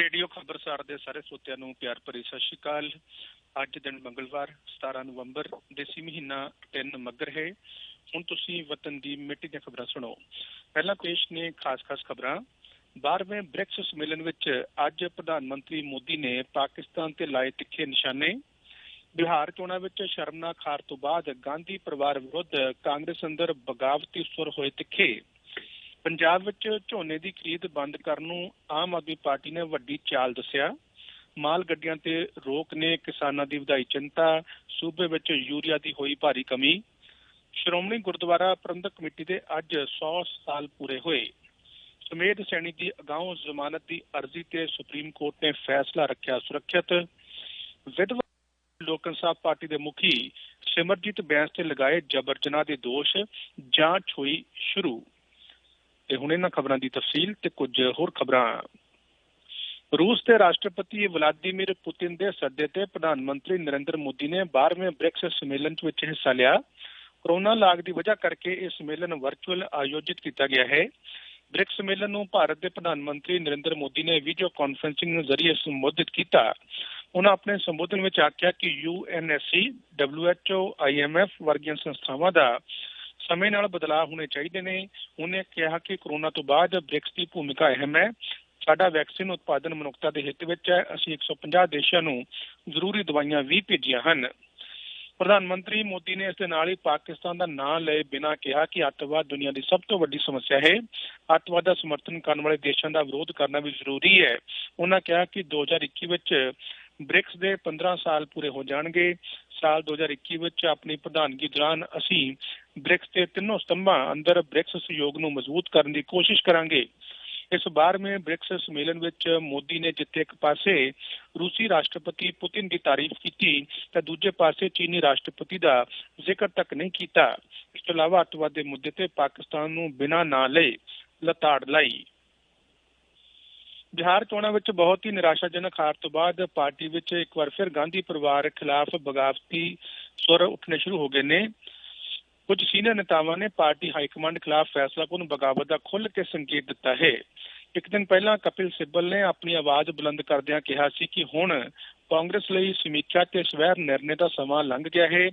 Radio ਖਬਰਸਾਰ ਦੇ ਸਾਰੇ ਸਰੋਤਿਆਂ ਨੂੰ ਪਿਆਰ ਭਰੀ ਸਤਿ ਸ਼੍ਰੀ ਅਕਾਲ। ਅੱਜ ਦਿਨ ਮੰਗਲਵਾਰ 17 ਨਵੰਬਰ, ਦੇਸੀ ਮਹੀਨਾ 3 ਮੱਗਰ ਹੈ। ਹੁਣ ਤੁਸੀਂ ਵਤਨ ਦੀ ਮਿੱਟੀ ਦੀਆਂ ਖਬਰਾਂ ਸੁਣੋ। ਪਹਿਲਾਂ ਪੇਸ਼ ਨੇ ਖਾਸ-ਖਾਸ ਖਬਰਾਂ। 12ਵੇਂ ਬ੍ਰਿਕਸ ਸੰਮੇਲਨ ਵਿੱਚ ਅੱਜ ਪ੍ਰਧਾਨ ਮੰਤਰੀ ਮੋਦੀ ਨੇ ਪਾਕਿਸਤਾਨ ਤੇ ਲਾਏ ਤਿੱਖੇ ਨਿਸ਼ਾਨੇ। ਬਿਹਾਰ ਚੋਣਾਂ ਵਿੱਚ ਸ਼ਰਮਨਾਕ ਹਾਰ ਤੋਂ ਬਾਅਦ ਗਾਂਧੀ ਪਰਿਵਾਰ ਵਿਰੁੱਧ ਕਾਂਗਰਸ ਅੰਦਰ ਬਗਾਵਤੀ ਸੁਰ ਹੋਏ ਤਿੱਖੇ। ਪੰਜਾਬ ਵਿੱਚ ਝੋਨੇ ਦੀ ਖਰੀਦ ਬੰਦ ਕਰਨ ਨੂੰ ਆਮ ਆਦਮੀ ਪਾਰਟੀ ਨੇ ਵੱਡੀ ਚਾਲ ਦੱਸਿਆ। ਮਾਲ ਗੱਡੀਆਂ ਤੇ ਰੋਕ ਨੇ, ਕਿਸਾਨਾਂ ਦੀ ਵਧਾਈ ਚਿੰਤਾ, ਸੂਬੇ ਵਿੱਚ ਯੂਰੀਆ ਦੀ ਹੋਈ ਭਾਰੀ ਕਮੀ। ਸ਼੍ਰੋਮਣੀ ਗੁਰਦੁਆਰਾ ਪ੍ਰਬੰਧਕ ਕਮੇਟੀ ਦੇ ਅੱਜ 100 ਸਾਲ ਪੂਰੇ ਹੋਏ। ਸਮੇਤ ਸੈਣੀ ਦੀ ਅਗਾਉਂ ਜ਼ਮਾਨਤ ਦੀ ਅਰਜ਼ੀ ਤੇ ਸੁਪਰੀਮ ਕੋਰਟ ਨੇ ਫੈਸਲਾ ਰੱਖਿਆ ਸੁਰੱਖਿਅਤ। ਵਿਧਵਾ ਲੋਕ ਇਨਸਾਫ ਪਾਰਟੀ ਦੇ ਮੁਖੀ ਸਿਮਰਜੀਤ ਬੈਂਸ ਤੇ ਲਗਾਏ ਜਬਰ ਜਨਾਹ ਦੇ ਦੋਸ਼, ਜਾਂਚ ਹੋਈ ਸ਼ੁਰੂ। ਤੇ ਹੁਣ ਇਹਨਾਂ ਖਬਰਾਂ ਦੀ ਤਫਸੀਲ ਤੇ ਕੁਝ ਹੋਰ ਖਬਰਾਂ। ਰੂਸ ਦੇ ਰਾਸ਼ਟਰਪਤੀ ਵਲਾਦੀਮੀਰ ਪੁਤਿਨ ਦੇ ਸੱਦੇ ਤੇ ਪ੍ਰਧਾਨ ਮੰਤਰੀ ਨਰਿੰਦਰ ਮੋਦੀ ਨੇ 12ਵੇਂ ਬ੍ਰਿਕਸ ਸੰਮੇਲਨ ਵਿੱਚ ਹਿੱਸਾ ਲਿਆ। ਕੋਰੋਨਾ ਲਾਗ ਦੀ ਵਜ੍ਹਾ ਕਰਕੇ ਇਹ ਸੰਮੇਲਨ ਵਰਚੁਅਲ ਆਯੋਜਿਤ ਕੀਤਾ ਗਿਆ ਹੈ। ਬ੍ਰਿਕਸ ਸੰਮੇਲਨ ਨੂੰ ਭਾਰਤ ਦੇ ਪ੍ਰਧਾਨ ਮੰਤਰੀ ਨਰਿੰਦਰ ਮੋਦੀ ਨੇ ਵੀਡੀਓ ਕਾਨਫਰੰਸਿੰਗ ਜ਼ਰੀਏ ਸੰਬੋਧਿਤ ਕੀਤਾ। ਉਹਨਾਂ ਆਪਣੇ ਸੰਬੋਧਨ ਵਿੱਚ ਆਖਿਆ ਕਿ ਯੂਐਨਐਸਸੀ ਡਬਲਯੂਐਚਓ ਆਈਐਮਐਫ ਵਰਗੀਆਂ ਸੰਸਥਾਵਾਂ ਦਾ ਸਮੇਂ ਨਾਲ ਬਦਲਾਅ ਹੋਣੇ ਚਾਹੀਦੇ ਨੇ। ਉਹਨੇ ਕਿਹਾ ਕਿ ਕਰੋਨਾ ਤੋਂ ਬਾਅਦ ਬ੍ਰਿਕਸ ਦੀ ਭੂਮਿਕਾ ਅਹਿਮ ਹੈ। ਸਾਡਾ ਵੈਕਸੀਨ ਉਤਪਾਦਨ ਮਨੁੱਖਤਾ ਦੇ ਹਿੱਤ ਵਿੱਚ ਹੈ। ਅਸੀਂ 150 ਦੇਸ਼ਾਂ ਨੂੰ ਜ਼ਰੂਰੀ ਦਵਾਈਆਂ ਵੀ ਭੇਜੀਆਂ ਹਨ। ਪ੍ਰਧਾਨ ਮੰਤਰੀ ਮੋਦੀ ਨੇ ਇਸ ਦੇ ਨਾਲ ਹੀ ਪਾਕਿਸਤਾਨ ਦਾ ਨਾਂ ਲਏ ਬਿਨਾਂ ਕਿਹਾ ਕਿ ਅੱਤਵਾਦ ਦੁਨੀਆ ਦੀ ਸਭ ਤੋਂ ਵੱਡੀ ਸਮੱਸਿਆ ਹੈ। ਅੱਤਵਾਦ ਦਾ ਸਮਰਥਨ ਕਰਨ ਵਾਲੇ ਦੇਸ਼ਾਂ ਦਾ ਵਿਰੋਧ ਕਰਨਾ ਵੀ ਜ਼ਰੂਰੀ ਹੈ। ਉਹਨਾਂ ਕਿਹਾ ਕਿ 2021 ਵਿੱਚ ਬ੍ਰਿਕਸ ਦੇ 15 ਸਾਲ ਪੂਰੇ ਹੋ ਜਾਣਗੇ। ਸਾਲ 2021 ਵਿੱਚ ਆਪਣੀ ਪ੍ਰਧਾਨਗੀ ਦੌਰਾਨ ਅਸੀਂ ਬ੍ਰਿਕਸ ਦੇ ਤਿੰਨੋਂ ਸਤੰਭਾਂ ਅੰਦਰ ਬ੍ਰਿਕਸ ਸਹਿਯੋਗ ਨੂੰ ਮਜ਼ਬੂਤ ਕਰਨ ਦੀ ਕੋਸ਼ਿਸ਼ ਕਰਾਂਗੇ। ਇਸ ਵਾਰ ਮੇ ਬ੍ਰਿਕਸ ਸੰਮੇਲਨ ਵਿੱਚ ਮੋਦੀ ਨੇ ਜਿੱਥੇ ਇੱਕ ਪਾਸੇ ਰੂਸੀ ਰਾਸ਼ਟਰਪਤੀ ਪੁਤਿਨ ਦੀ ਤਾਰੀਫ ਕੀਤੀ ਤਾਂ ਦੂਜੇ ਪਾਸੇ ਚੀਨੀ ਰਾਸ਼ਟਰਪਤੀ ਦਾ ਜ਼ਿਕਰ ਤੱਕ ਨਹੀਂ ਕੀਤਾ। ਇਸ ਤੋਂ ਇਲਾਵਾ ਅੱਤਵਾਦ ਦੇ ਮੁੱਦੇ ਤੇ ਪਾਕਿਸਤਾਨ ਨੂੰ ਬਿਨਾਂ ਨਾਂ ਲਏ ਲਤਾੜ ਲਾਈ। ਬਿਹਾਰ ਚੋਣਾਂ ਵਿੱਚ ਬਹੁਤ ਹੀ ਨਿਰਾਸ਼ਾਜਨਕ ਹਾਰ ਤੋਂ ਬਾਅਦ ਪਾਰਟੀ ਵਿੱਚ ਇੱਕ ਵਾਰ ਫਿਰ ਗਾਂਧੀ ਪਰਿਵਾਰ ਖਿਲਾਫ ਬਗਾਵਤੀ ਸੁਰ ਉੱਠਣੇ ਸ਼ੁਰੂ ਹੋ ਗਏ ਨੇ। ਕੁਝ ਸੀਨੀਅਰ ਨੇਤਾਵਾਂ ਨੇ ਪਾਰਟੀ ਹਾਈ ਕਮਾਂਡ ਖਿਲਾਫ ਫੈਸਲਾਕੁਨ ਬਗਾਵਤ ਦਾ ਖੁੱਲ੍ਹ ਕੇ ਸੰਕੇਤ ਦਿੱਤਾ ਹੈ। ਇੱਕ ਦਿਨ ਪਹਿਲਾਂ ਕਪਿਲ ਸਿੱਬਲ ਨੇ ਆਪਣੀ ਆਵਾਜ਼ ਬੁਲੰਦ ਕਰਦਿਆਂ ਕਿਹਾ ਸੀ ਕਿ ਹੁਣ ਕਾਂਗਰਸ ਲਈ ਸਮੀਖਿਆ ਤੇ ਸਵੈ ਨਿਰਣੇ ਦਾ ਸਮਾਂ ਲੰਘ ਗਿਆ ਹੈ।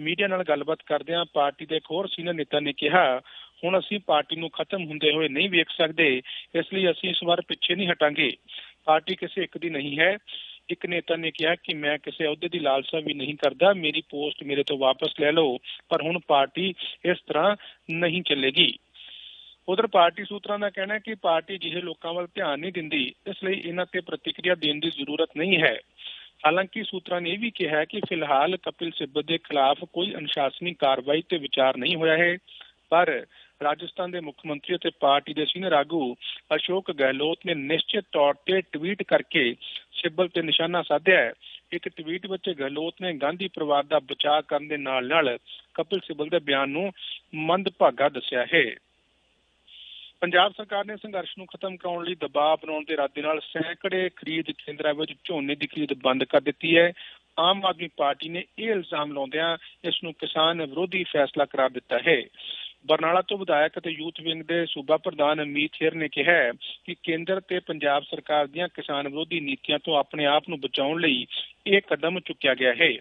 ਮੀਡੀਆ ਨਾਲ ਗੱਲਬਾਤ ਕਰਦਿਆਂ ਪਾਰਟੀ ਦੇ ਇੱਕ ਹੋਰ ਸੀਨੀਅਰ ਨੇਤਾ ਨੇ ਕਿਹਾ ਹੁਣ ਅਸੀਂ ਪਾਰਟੀ ਨੂੰ ਖਤਮ ਹੁੰਦੇ ਹੋਏ ਨਹੀਂ ਵੇਖ ਸਕਦੇ, ਇਸ ਲਈ ਅਸੀਂ ਇਸ ਵਾਰ ਪਿੱਛੇ ਨਹੀਂ ਹਟਾਂਗੇ। ਪਾਰਟੀ ਕਿਸੇ ਇੱਕ ਦੀ ਨਹੀਂ ਹੈ। ਇੱਕ ਨੇਤਾ ਨੇ ਕਿਹਾ ਕਿ ਮੈਂ ਕਿਸੇ ਅਹੁਦੇ ਦੀ ਲਾਲਸਾ ਵੀ ਨਹੀਂ ਕਰਦਾ, ਮੇਰੀ ਪੋਸਟ ਮੇਰੇ ਤੋਂ ਵਾਪਸ ਲੈ ਲਓ, ਪਰ ਹੁਣ ਪਾਰਟੀ ਇਸ ਤਰ੍ਹਾਂ ਨਹੀਂ ਚੱਲੇਗੀ। ਉਧਰ ਪਾਰਟੀ ਸੂਤਰਾਂ ਦਾ ਕਹਿਣਾ ਹੈ ਕਿ ਪਾਰਟੀ ਜਿਹੇ ਲੋਕਾਂ ਵੱਲ ਧਿਆਨ ਨਹੀਂ ਦਿੰਦੀ, ਇਸ ਲਈ ਇਹਨਾਂ ਤੇ ਪ੍ਰਤੀਕਿਰਿਆ ਦੇਣ ਦੀ ਜ਼ਰੂਰਤ ਨਹੀਂ ਹੈ। ਹਾਲਾਂਕਿ ਸੂਤਰਾਂ ਨੇ ਇਹ ਵੀ ਕਿਹਾ ਕਿ ਫਿਲਹਾਲ ਕਪਿਲ ਸਿੱਬਲ ਦੇ ਖਿਲਾਫ ਕੋਈ ਅਨੁਸ਼ਾਸਨੀ ਕਾਰਵਾਈ ਤੇ ਵਿਚਾਰ ਨਹੀਂ ਹੋਇਆ ਹੈ, ਪਰ ਰਾਜਸਥਾਨ ਦੇ ਮੁੱਖ ਮੰਤਰੀ ਅਤੇ ਪਾਰਟੀ ਦੇ ਸੀਨੀਅਰ ਆਗੂ ਅਸ਼ੋਕ ਗਹਿਲੋਤ ਨੇ ਨਿਸ਼ਚਿਤ ਤੌਰ ਤੇ ਟਵੀਟ ਕਰਕੇ ਸਿੱਬਲ ਤੇ ਨਿਸ਼ਾਨਾ ਸਾਧਿਆ ਹੈ। ਇੱਕ ਟਵੀਟ ਵਿੱਚ ਗਹਿਲੋਤ ਨੇ ਗਾਂਧੀ ਪਰਿਵਾਰ ਦਾ ਬਚਾਅ ਕਰਨ ਦੇ ਨਾਲ ਨਾਲ ਕਪਿਲ ਸਿੱਬਲ ਦੇ ਬਿਆਨ ਨੂੰ ਮੰਦਭਾਗਾ ਦੱਸਿਆ ਹੈ। ਪੰਜਾਬ ਸਰਕਾਰ ਨੇ ਸੰਘਰਸ਼ ਨੂੰ ਖਤਮ ਕਰਾਉਣ ਲਈ ਦਬਾਅ ਬਣਾਉਣ ਦੇ ਇਰਾਦੇ ਨਾਲ ਸੈਂਕੜੇ ਖਰੀਦ ਕੇਂਦਰਾਂ ਵਿੱਚ ਝੋਨੇ ਦੀ ਖਰੀਦ ਬੰਦ ਕਰ ਦਿੱਤੀ ਹੈ। ਆਮ ਆਦਮੀ ਪਾਰਟੀ ਨੇ ਇਹ ਇਲਜ਼ਾਮ ਲਾਉਂਦਿਆਂ ਇਸ ਨੂੰ ਕਿਸਾਨ ਵਿਰੋਧੀ ਫੈਸਲਾ ਕਰਾਰ ਦਿੱਤਾ ਹੈ। ਬਰਨਾਲਾ ਤੋਂ ਵਿਧਾਇਕ ਅਤੇ ਯੂਥ ਵਿੰਗ ਦੇ ਸੂਬਾ ਪ੍ਰਧਾਨ ਅਮੀਤ ਖੇਰ ਨੇ ਕਿਹਾ ਕਿ ਕੇਂਦਰ ਤੇ ਪੰਜਾਬ ਸਰਕਾਰ ਦੀਆਂ ਕਿਸਾਨ ਵਿਰੋਧੀ ਨੀਤੀਆਂ ਤੋਂ ਆਪਣੇ ਆਪ ਨੂੰ ਬਚਾਉਣ ਲਈ ਇਹ ਕਦਮ ਚੁੱਕਿਆ ਗਿਆ ਹੈ।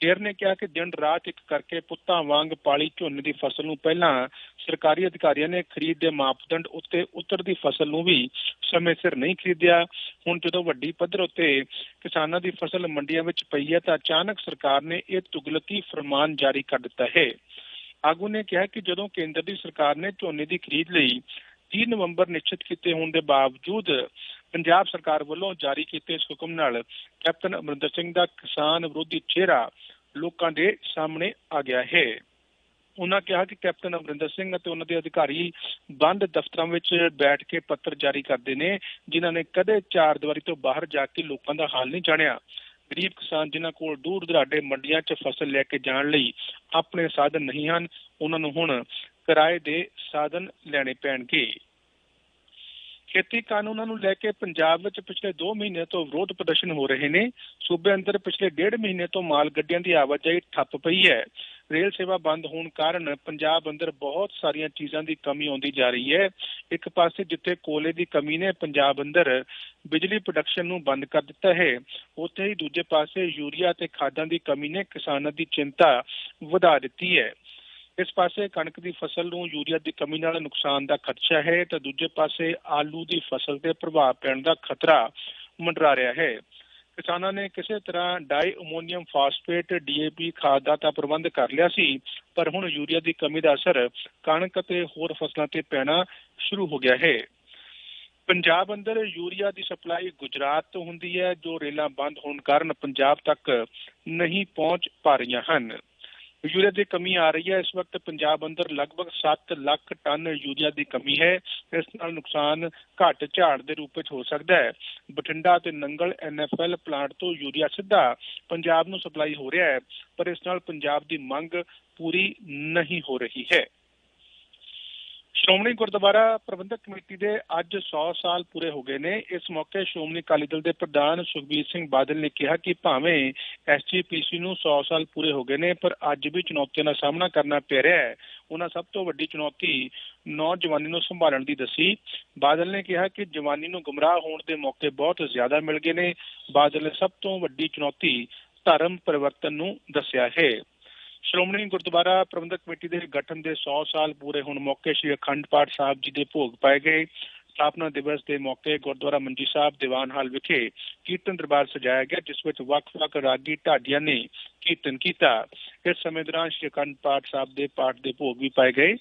ਖੇਰ ਨੇ ਕਿਹਾ ਕਿ ਦਿਨ ਰਾਤ ਇੱਕ ਕਰਕੇ ਪੁੱਤਾਂ ਵਾਂਗ ਪਾਲੀ ਝੋਨੇ ਦੀ ਫਸਲ ਨੂੰ ਪਹਿਲਾਂ ਸਰਕਾਰੀ ਅਧਿਕਾਰੀਆਂ ਨੇ ਖਰੀਦ ਦੇ ਮਾਪਦੰਡ ਉੱਤੇ ਉਤਰਦੀ ਫਸਲ ਨੂੰ ਵੀ ਸਮੇਂ ਸਿਰ ਨਹੀਂ ਖਰੀਦਿਆ। ਹੁਣ ਜਦੋਂ ਵੱਡੀ ਪੱਧਰ ਉੱਤੇ ਕਿਸਾਨਾਂ ਦੀ ਫਸਲ ਮੰਡੀਆਂ ਵਿੱਚ ਪਈ ਹੈ ਤਾਂ ਅਚਾਨਕ ਸਰਕਾਰ ਨੇ ਇਹ ਤੁਗਲਕੀ ਫਰਮਾਨ ਜਾਰੀ ਕਰ ਦਿੱਤਾ ਹੈ। ਆਗੂ ਨੇ ਕਿਹਾ ਕਿ ਜਦੋਂ ਕੇਂਦਰ ਦੀ ਸਰਕਾਰ ਨੇ ਝੋਨੇ ਦੀ ਖਰੀਦ ਲਈ 3 ਨਵੰਬਰ ਨਿਸ਼ਚਿਤ ਕੀਤੇ ਹੋਣ ਦੇ ਬਾਵਜੂਦ ਪੰਜਾਬ ਸਰਕਾਰ ਵੱਲੋਂ ਜਾਰੀ ਕੀਤੇ ਇਸ ਹੁਕਮ ਨਾਲ ਕੈਪਟਨ ਅਮਰਿੰਦਰ ਸਿੰਘ ਦਾ ਕਿਸਾਨ ਵਿਰੋਧੀ ਚਿਹਰਾ ਲੋਕਾਂ ਦੇ ਸਾਹਮਣੇ ਆ ਗਿਆ ਹੈ। ਉਹਨਾਂ ਕਿਹਾ ਕਿ ਕੈਪਟਨ ਅਮਰਿੰਦਰ ਸਿੰਘ ਅਤੇ ਉਹਨਾਂ ਦੇ ਅਧਿਕਾਰੀ ਬੰਦ ਦਫ਼ਤਰਾਂ ਵਿੱਚ ਬੈਠ ਕੇ ਪੱਤਰ ਜਾਰੀ ਕਰਦੇ ਨੇ, ਜਿਨ੍ਹਾਂ ਨੇ ਕਦੇ ਚਾਰ ਦੀਵਾਰੀ ਤੋਂ ਬਾਹਰ ਜਾ ਕੇ ਲੋਕਾਂ ਦਾ ਹਾਲ ਨਹੀਂ ਜਾਣਿਆ। ਗਰੀਬ ਕਿਸਾਨ ਜਿਨ੍ਹਾਂ ਕੋਲ ਦੂਰ ਦਰਾਡੇ ਮੰਡੀਆਂ 'ਚ ਫਸਲ ਲੈ ਕੇ ਜਾਣ ਲਈ ਆਪਣੇ ਸਾਧਨ ਨਹੀਂ ਹਨ, ਉਹਨਾਂ ਨੂੰ ਹੁਣ ਕਿਰਾਏ ਦੇ ਸਾਧਨ ਲੈਣੇ ਪੈਣਗੇ। ਖੇਤੀ ਕਾਨੂੰਨਾਂ ਨੂੰ ਲੈ ਕੇ ਪੰਜਾਬ ਵਿੱਚ ਪਿਛਲੇ 2 ਮਹੀਨੇ ਤੋਂ ਵਿਰੋਧ ਪ੍ਰਦਰਸ਼ਨ ਹੋ ਰਹੇ ਨੇ। ਸੂਬੇ ਅੰਦਰ ਪਿਛਲੇ ਡੇਢ ਮਹੀਨੇ ਤੋਂ ਮਾਲ ਗੱਡੀਆਂ ਦੀ ਆਵਾਜਾਈ ਠੱਪ ਪਈ ਹੈ। ਰੇਲ ਸੇਵਾ ਬੰਦ ਹੋਣ ਕਾਰਨ ਪੰਜਾਬ ਅੰਦਰ ਬਹੁਤ ਸਾਰੀਆਂ ਚੀਜ਼ਾਂ ਦੀ ਕਮੀ ਆਉਂਦੀ ਜਾ ਰਹੀ ਹੈ। ਇੱਕ ਪਾਸੇ ਜਿੱਥੇ ਕੋਲੇ ਦੀ ਕਮੀ ਨੇ ਪੰਜਾਬ ਅੰਦਰ ਬਿਜਲੀ ਪ੍ਰੋਡਕਸ਼ਨ ਨੂੰ ਬੰਦ ਕਰ ਦਿੱਤਾ ਹੈ, ਉੱਥੇ ਹੀ ਦੂਜੇ ਪਾਸੇ ਯੂਰੀਆ ਤੇ ਖਾਦਾਂ ਦੀ ਕਮੀ ਨੇ ਕਿਸਾਨਾਂ ਦੀ ਚਿੰਤਾ ਵਧਾ ਦਿੱਤੀ ਹੈ। ਇਸ ਪਾਸੇ ਕਣਕ ਦੀ ਫਸਲ ਨੂੰ ਯੂਰੀਆ ਦੀ ਕਮੀ ਨਾਲ ਨੁਕਸਾਨ ਦਾ ਖਦਸ਼ਾ ਹੈ ਤਾਂ ਦੂਜੇ ਪਾਸੇ ਆਲੂ ਦੀ ਫਸਲ ਤੇ ਪ੍ਰਭਾਵ ਪੈਣ ਦਾ ਖਤਰਾ ਮੰਡਰਾ ਰਿਹਾ ਹੈ। ਕਿਸਾਨਾਂ ਨੇ ਕਿਸੇ ਤਰ੍ਹਾਂ ਡਾਈ ਅਮੋਨੀਅਮ ਫਾਸਫੇਟ ਡੀਏਪੀ ਖਾਦ ਦਾ ਤਾਂ ਪ੍ਰਬੰਧ ਕਰ ਲਿਆ ਸੀ, ਪਰ ਹੁਣ ਯੂਰੀਆ ਦੀ ਕਮੀ ਦਾ ਅਸਰ ਕਣਕ ਅਤੇ ਹੋਰ ਫਸਲਾਂ ਤੇ ਪੈਣਾ ਸ਼ੁਰੂ ਹੋ ਗਿਆ ਹੈ। ਪੰਜਾਬ ਅੰਦਰ ਯੂਰੀਆ ਦੀ ਸਪਲਾਈ ਗੁਜਰਾਤ ਤੋਂ ਹੁੰਦੀ ਹੈ, ਜੋ ਰੇਲਾਂ ਬੰਦ ਹੋਣ ਕਾਰਨ ਪੰਜਾਬ ਤੱਕ ਨਹੀਂ ਪਹੁੰਚ ਪਾ ਰਹੀਆਂ ਹਨ। ਯੂਰੀਆ ਦੀ ਕਮੀ ਆ ਰਹੀ ਹੈ। ਇਸ ਵਕਤ ਪੰਜਾਬ ਅੰਦਰ ਲਗਭਗ 7 ਲੱਖ ਟਨ ਯੂਰੀਆ ਦੀ ਕਮੀ ਹੈ। ਇਸ ਨਾਲ ਨੁਕਸਾਨ ਘੱਟ ਝਾੜ ਦੇ ਰੂਪ ਵਿੱਚ ਹੋ ਸਕਦਾ ਹੈ। ਬਠਿੰਡਾ ਤੇ ਨੰਗਲ ਐਨਐਫਐਲ ਪਲਾਂਟ ਤੋਂ ਯੂਰੀਆ ਸਿੱਧਾ ਪੰਜਾਬ ਨੂੰ ਸਪਲਾਈ ਹੋ ਰਿਹਾ ਹੈ, ਪਰ ਇਸ ਨਾਲ ਪੰਜਾਬ ਦੀ ਮੰਗ ਪੂਰੀ ਨਹੀਂ ਹੋ ਰਹੀ ਹੈ। ਸ਼੍ਰੋਮਣੀ ਗੁਰਦੁਆਰਾ ਪ੍ਰਬੰਧਕ ਕਮੇਟੀ ਦੇ ਅੱਜ 100 ਸਾਲ ਪੂਰੇ ਹੋ ਗਏ ਨੇ। ਇਸ ਮੌਕੇ ਸ਼੍ਰੋਮਣੀ ਅਕਾਲੀ ਦਲ ਦੇ ਪ੍ਰਧਾਨ ਸੁਖਬੀਰ ਸਿੰਘ ਬਾਦਲ ਨੇ ਕਿਹਾ ਕਿ ਭਾਵੇਂ ਐਸਜੀਪੀਸੀ ਨੂੰ 100 ਸਾਲ ਪੂਰੇ ਹੋ ਗਏ ਨੇ, ਪਰ ਅੱਜ ਵੀ ਚੁਣੌਤੀਆਂ ਦਾ ਸਾਹਮਣਾ ਕਰਨਾ ਪੈ ਰਿਹਾ ਹੈ। ਉਹਨਾਂ ਸਭ ਤੋਂ ਵੱਡੀ ਚੁਣੌਤੀ ਨੌਜਵਾਨੀ ਨੂੰ ਸੰਭਾਲਣ ਦੀ ਦੱਸੀ। ਬਾਦਲ ਨੇ ਕਿਹਾ ਕਿ ਜਵਾਨੀ ਨੂੰ ਗੁੰਮਰਾਹ ਹੋਣ ਦੇ ਮੌਕੇ ਬਹੁਤ ਜ਼ਿਆਦਾ ਮਿਲ ਗਏ ਨੇ। ਬਾਦਲ ਨੇ ਸਭ ਤੋਂ ਵੱਡੀ ਚੁਣੌਤੀ ਧਰਮ ਪਰਿਵਰਤਨ ਨੂੰ ਦੱਸਿਆ ਹੈ। ਸ਼੍ਰੋਮਣੀ ਗੁਰਦੁਆਰਾ ਪ੍ਰਬੰਧਕ ਕਮੇਟੀ ਦੇ ਗਠਨ ਦੇ 100 ਸਾਲ ਪੂਰੇ ਹੋਣ ਮੌਕੇ ਸ੍ਰੀ ਅਖੰਡ ਪਾਠ ਸਾਹਿਬ ਜੀ ਦੇ ਭੋਗ ਪਾਏ ਗਏ। ਸਥਾਪਨਾ ਦਿਵਸ ਦੇ ਮੌਕੇ ਗੁਰਦੁਆਰਾ ਮੰਜੀ ਸਾਹਿਬ ਦੀਵਾਨ ਹਾਲ ਵਿਖੇ ਕੀਰਤਨ ਦਰਬਾਰ ਸਜਾਇਆ ਗਿਆ, ਜਿਸ ਵਿੱਚ ਵੱਖ-ਵੱਖ ਰਾਗੀ ਢਾਡੀਆਂ ਨੇ ਕੀਰਤਨ ਕੀਤਾ। ਇਸ ਸਮੇਂ ਦੌਰਾਨ ਸ੍ਰੀ ਅਖੰਡ ਪਾਠ ਸਾਹਿਬ ਦੇ ਪਾਠ ਦੇ ਭੋਗ ਵੀ ਪਾਏ ਗਏ।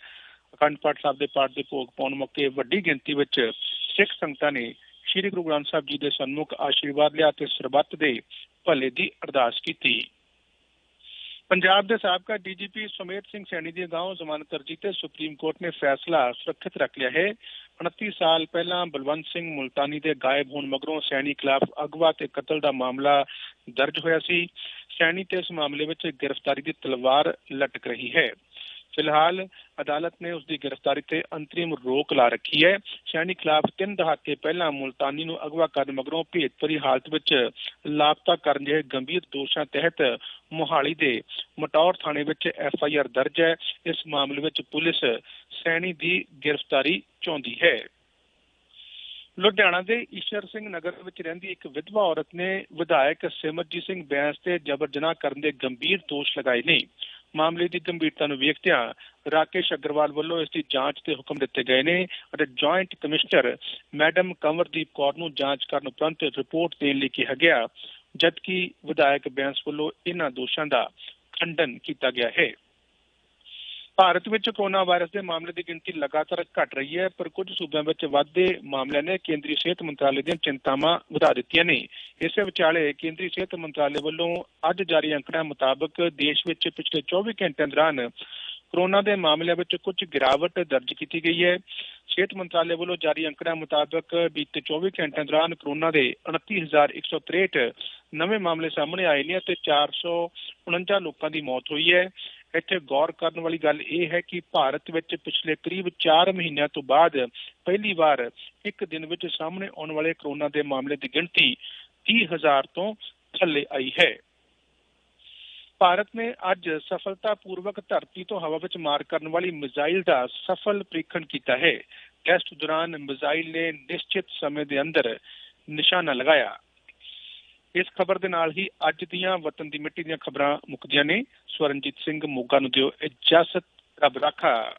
ਅਖੰਡ ਪਾਠ ਸਾਹਿਬ ਦੇ ਪਾਠ ਦੇ ਭੋਗ ਪਾਉਣ ਮੌਕੇ ਵੱਡੀ ਗਿਣਤੀ ਵਿੱਚ ਸਿੱਖ ਸੰਗਤਾਂ ਨੇ ਸ੍ਰੀ ਗੁਰੂ ਗ੍ਰੰਥ ਸਾਹਿਬ ਜੀ ਦੇ ਸਨਮੁਖ ਆਸ਼ੀਰਵਾਦ ਲਿਆ ਤੇ ਸਰਬੱਤ ਦੇ ਭਲੇ ਦੀ ਅਰਦਾਸ ਕੀਤੀ। ਪੰਜਾਬ ਦੇ ਸਾਬਕਾ ਡੀਜੀਪੀ ਸੁਮੇਧ ਸਿੰਘ ਸੈਣੀ ਦੀ ਅਗਾਊਂ ਜ਼ਮਾਨਤ ਅਰਜੀ ਤੇ ਸੁਪਰੀਮ ਕੋਰਟ ਨੇ ਫੈਸਲਾ ਸੁਰੱਖਿਅਤ ਰੱਖ ਲਿਆ ਹੈ। 29 ਸਾਲ ਪਹਿਲਾਂ ਬਲਵੰਤ ਸਿੰਘ ਮੁਲਤਾਨੀ ਦੇ ਗਾਇਬ ਹੋਣ ਮਗਰੋਂ ਸੈਣੀ ਖਿਲਾਫ ਅਗਵਾ ਤੇ ਕਤਲ ਦਾ ਮਾਮਲਾ ਦਰਜ ਹੋਇਆ ਸੀ। ਸੈਣੀ ਤੇ ਇਸ ਮਾਮਲੇ ਵਿੱਚ ਗ੍ਰਿਫਤਾਰੀ ਦੀ ਤਲਵਾਰ ਲਟਕ ਰਹੀ ਹੈ। ਫਿਲਹਾਲ ਅਦਾਲਤ ਨੇ ਉਸ ਦੀ ਗ੍ਰਿਫਤਾਰੀ ਤੇ ਅੰਤਰਿਮ ਰੋਕ ਲਾ ਰੱਖੀ ਹੈ। ਸੈਣੀ ਖਿਲਾਫ ਤਿੰਨ ਦਹਾਕੇ ਪਹਿਲਾਂ ਮੁਲਤਾਨੀ ਨੂੰ ਅਗਵਾ ਕਰਨ ਮਗਰੋਂ ਭੇਤਭਰੀ ਹਾਲਤ ਵਿੱਚ ਲਾਪਤਾ ਕਰਨ ਜਿਹੇ ਗੰਭੀਰ ਦੋਸ਼ਾਂ ਤਹਿਤ ਮੋਹਾਲੀ ਦੇ ਮਟੌਰ ਥਾਣੇ ਵਿੱਚ ਐਫ ਆਈ ਆਰ ਦਰਜ ਹੈ। ਇਸ ਮਾਮਲੇ ਵਿੱਚ ਪੁਲਿਸ ਸੈਣੀ ਦੀ ਗ੍ਰਿਫਤਾਰੀ ਚਾਹੁੰਦੀ ਹੈ। ਲੁਧਿਆਣਾ ਦੇ ਈਸ਼ਰ ਸਿੰਘ ਨਗਰ ਵਿੱਚ ਰਹਿੰਦੀ ਇੱਕ ਵਿਧਵਾ ਔਰਤ ਨੇ ਵਿਧਾਇਕ ਸਿਮਰਜੀਤ ਸਿੰਘ ਬੈਂਸ ਤੇ ਜਬਰ ਜਨਾਹ ਕਰਨ ਦੇ ਗੰਭੀਰ ਦੋਸ਼ ਲਗਾਏ ਨੇ। ਮਾਮਲੇ ਦੀ ਗੰਭੀਰਤਾ ਨੂੰ ਵੇਖਦਿਆਂ ਰਾਕੇਸ਼ ਅਗਰਵਾਲ ਵੱਲੋਂ ਇਸ ਦੀ ਜਾਂਚ ਦੇ ਹੁਕਮ ਦਿੱਤੇ ਗਏ ਨੇ ਅਤੇ joint commissioner madam Kanwardeep Kaur ਨੂੰ ਜਾਂਚ ਕਰਨ ਉਪਰੰਤ ਰਿਪੋਰਟ ਦੇਣ ਲਈ ਕਿਹਾ ਗਿਆ, ਜਦਕਿ ਵਿਧਾਇਕ ਬੈਂਸ ਵੱਲੋਂ ਇਹਨਾਂ ਦੋਸ਼ਾਂ ਦਾ ਖੰਡਨ ਕੀਤਾ ਗਿਆ ਹੈ। ਭਾਰਤ ਵਿੱਚ ਕੋਰੋਨਾ ਵਾਇਰਸ ਦੇ ਮਾਮਲੇ ਦੀ ਗਿਣਤੀ ਲਗਾਤਾਰ ਘਟ ਰਹੀ ਹੈ, ਪਰ ਕੁਝ ਸੂਬਿਆਂ ਵਿੱਚ ਵਾਧੇ ਮਾਮਲਿਆਂ ਨੇ ਕੇਂਦਰੀ ਸਿਹਤ ਮੰਤਰਾਲੇ ਦੀਆਂ ਚਿੰਤਾਵਾਂ ਵਧਾ ਦਿੱਤੀਆਂ ਨੇ। ਇਸੇ ਵਿਚਾਲੇ ਕੇਂਦਰੀ ਸਿਹਤ ਮੰਤਰਾਲੇ ਵੱਲੋਂ ਅੱਜ ਜਾਰੀ ਅੰਕੜਿਆਂ ਮੁਤਾਬਕ ਦੇਸ਼ ਵਿੱਚ ਪਿਛਲੇ 24 ਘੰਟਿਆਂ ਦੌਰਾਨ ਕੋਰੋਨਾ ਦੇ ਮਾਮਲਿਆਂ ਵਿੱਚ ਕੁਝ ਗਿਰਾਵਟ ਦਰਜ ਕੀਤੀ ਗਈ ਹੈ। ਸਿਹਤ ਮੰਤਰਾਲੇ ਵੱਲੋਂ ਜਾਰੀ ਅੰਕੜਿਆਂ ਮੁਤਾਬਕ ਬੀਤੇ 24 ਘੰਟਿਆਂ ਦੌਰਾਨ ਕੋਰੋਨਾ ਦੇ 29163 ਨਵੇਂ ਮਾਮਲੇ ਸਾਹਮਣੇ ਆਏ ਨੇ ਅਤੇ 449 ਲੋਕਾਂ ਦੀ ਮੌਤ ਹੋਈ ਹੈ। ਇੱਥੇ ਗੌਰ ਕਰਨ ਵਾਲੀ ਗੱਲ ਇਹ ਹੈ ਕਿ ਭਾਰਤ ਵਿੱਚ ਪਿਛਲੇ ਕਰੀਬ 4 ਮਹੀਨਿਆਂ ਤੋਂ ਬਾਅਦ ਪਹਿਲੀ ਵਾਰ ਇੱਕ ਦਿਨ ਵਿੱਚ ਸਾਹਮਣੇ ਆਉਣ ਵਾਲੇ ਕੋਰੋਨਾ ਦੇ ਮਾਮਲੇ ਦੀ ਗਿਣਤੀ 30000 ਤੋਂ ਥੱਲੇ ਆਈ ਹੈ। ਭਾਰਤ ਨੇ ਅੱਜ ਸਫਲਤਾਪੂਰਵਕ ਧਰਤੀ ਤੋਂ ਹਵਾ ਵਿੱਚ ਮਾਰ ਕਰਨ ਵਾਲੀ ਮਿਜ਼ਾਈਲ ਦਾ ਸਫਲ ਪ੍ਰੀਖਣ ਕੀਤਾ ਹੈ। ਟੈਸਟ ਦੌਰਾਨ ਮਿਜ਼ਾਈਲ ਨੇ ਨਿਸ਼ਚਿਤ ਸਮੇਂ ਦੇ ਅੰਦਰ ਨਿਸ਼ਾਨਾ ਲਗਾਇਆ। ਇਸ ਖਬਰ ਦੇ ਨਾਲ ਹੀ ਅੱਜ ਦੀਆਂ ਵਤਨ ਦੀ ਮਿੱਟੀ ਦੀਆਂ ਖਬਰਾਂ ਮੁੱਕਦੀਆਂ ਨੇ। ਸਵਰਨਜੀਤ ਸਿੰਘ ਮੋਗਾ ਨੂੰ ਦਿਓ ਇਜਾਜ਼ਤ। ਰੱਬ ਰਾਖਾ।